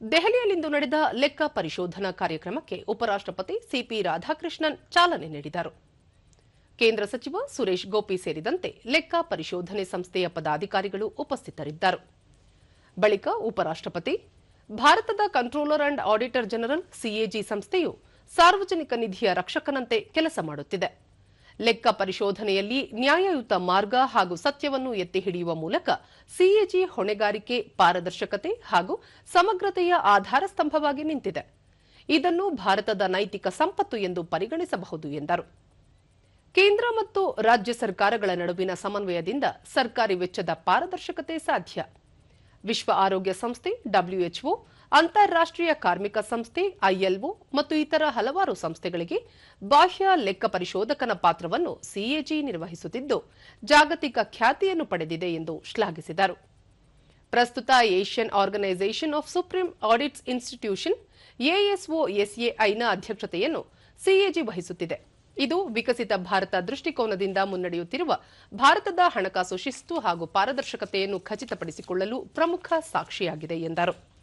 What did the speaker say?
ದೆಹಲಿಯಲ್ಲಿಂದು ನಡೆದ ಲೆಕ್ಕ ಪರಿಶೋಧನಾ ಕಾರ್ಯಕ್ರಮಕ್ಕೆ ಉಪರಾಷ್ಟ್ರಪತಿ ಸಿಪಿ ರಾಧಾಕೃಷ್ಣನ್ ಚಾಲನೆ ನೀಡಿದರು. ಕೇಂದ್ರ ಸಚಿವ ಸುರೇಶ್ ಗೋಪಿ ಸೇರಿದಂತೆ ಲೆಕ್ಕ ಪರಿಶೋಧನೆ ಸಂಸ್ಥೆಯ ಪದಾಧಿಕಾರಿಗಳು ಉಪಸ್ಥಿತರಿದ್ದರು. ಬಳಿಕ ಉಪರಾಷ್ಟ್ರಪತಿ, ಭಾರತದ controller and auditor general CAG ಸಂಸ್ಥೆಯು ಸಾರ್ವಜನಿಕ ನಿಧಿಯ ರಕ್ಷಕನಂತೆ ಕೆಲಸ ಮಾಡುತ್ತಿದೆ. ಲೆಕ್ಕ ಪರಿಶೋಧನೆಯಲ್ಲಿ ನ್ಯಾಯಯುತ ಮಾರ್ಗ ಹಾಗೂ ಸತ್ಯವನ್ನು ಎತ್ತಿ ಹಿಡಿಯುವ ಮೂಲಕ ಸಿಎಜಿ ಹೊಣೆಗಾರಿಕೆ, ಪಾರದರ್ಶಕತೆ ಹಾಗೂ ಸಮಗ್ರತೆಯ ಆಧಾರ ಸ್ತಂಭವಾಗಿ ನಿಂತಿದೆ. ಇದನ್ನು ಭಾರತದ ನೈತಿಕ ಸಂಪತ್ತು ಎಂದು ಪರಿಗಣಿಸಬಹುದು ಎಂದರು. ಕೇಂದ್ರ ಮತ್ತು ರಾಜ್ಯ ಸರ್ಕಾರಗಳ ನಡುವಿನ ಸಮನ್ವಯದಿಂದ ಸರ್ಕಾರಿ ವೆಚ್ಚದ ಪಾರದರ್ಶಕತೆ ಸಾಧ್ಯ. ವಿಶ್ವ ಆರೋಗ್ಯ ಸಂಸ್ಥೆ ಡಬ್ಲ್ಯೂಎಚ್ಒ ಅಂತಾರಾಷ್ಟೀಯ ಕಾರ್ಮಿಕ ಸಂಸ್ಥೆ ಐಎಲ್ಒ ಮತ್ತು ಇತರ ಹಲವಾರು ಸಂಸ್ಥೆಗಳಿಗೆ ಬಾಹ್ಯ ಲೆಕ್ಕ ಪರಿಶೋಧಕನ ಪಾತ್ರವನ್ನು ಸಿಎಜಿ ನಿರ್ವಹಿಸುತ್ತಿದ್ದು, ಜಾಗತಿಕ ಖ್ಯಾತಿಯನ್ನು ಪಡೆದಿದೆ ಎಂದು ಶ್ಲಾಘಿಸಿದರು. ಪ್ರಸ್ತುತ Asian organisation of supreme audits institution ASO ಎಸ್ಎಐನ ಅಧ್ಯಕ್ಷತೆಯನ್ನು ಸಿಎಜಿ ವಹಿಸುತ್ತಿದೆ. ಇದು ವಿಕಸಿತ ಭಾರತ ದೃಷ್ಟಿಕೋನದಿಂದ ಮುನ್ನಡೆಯುತ್ತಿರುವ ಭಾರತದ ಹಣಕಾಸು ಶಿಸ್ತು ಹಾಗೂ ಪಾರದರ್ಶಕತೆಯನ್ನು ಖಚಿತಪಡಿಸಿಕೊಳ್ಳಲು ಪ್ರಮುಖ ಸಾಕ್ಷಿಯಾಗಿದೆ ಎಂದರು.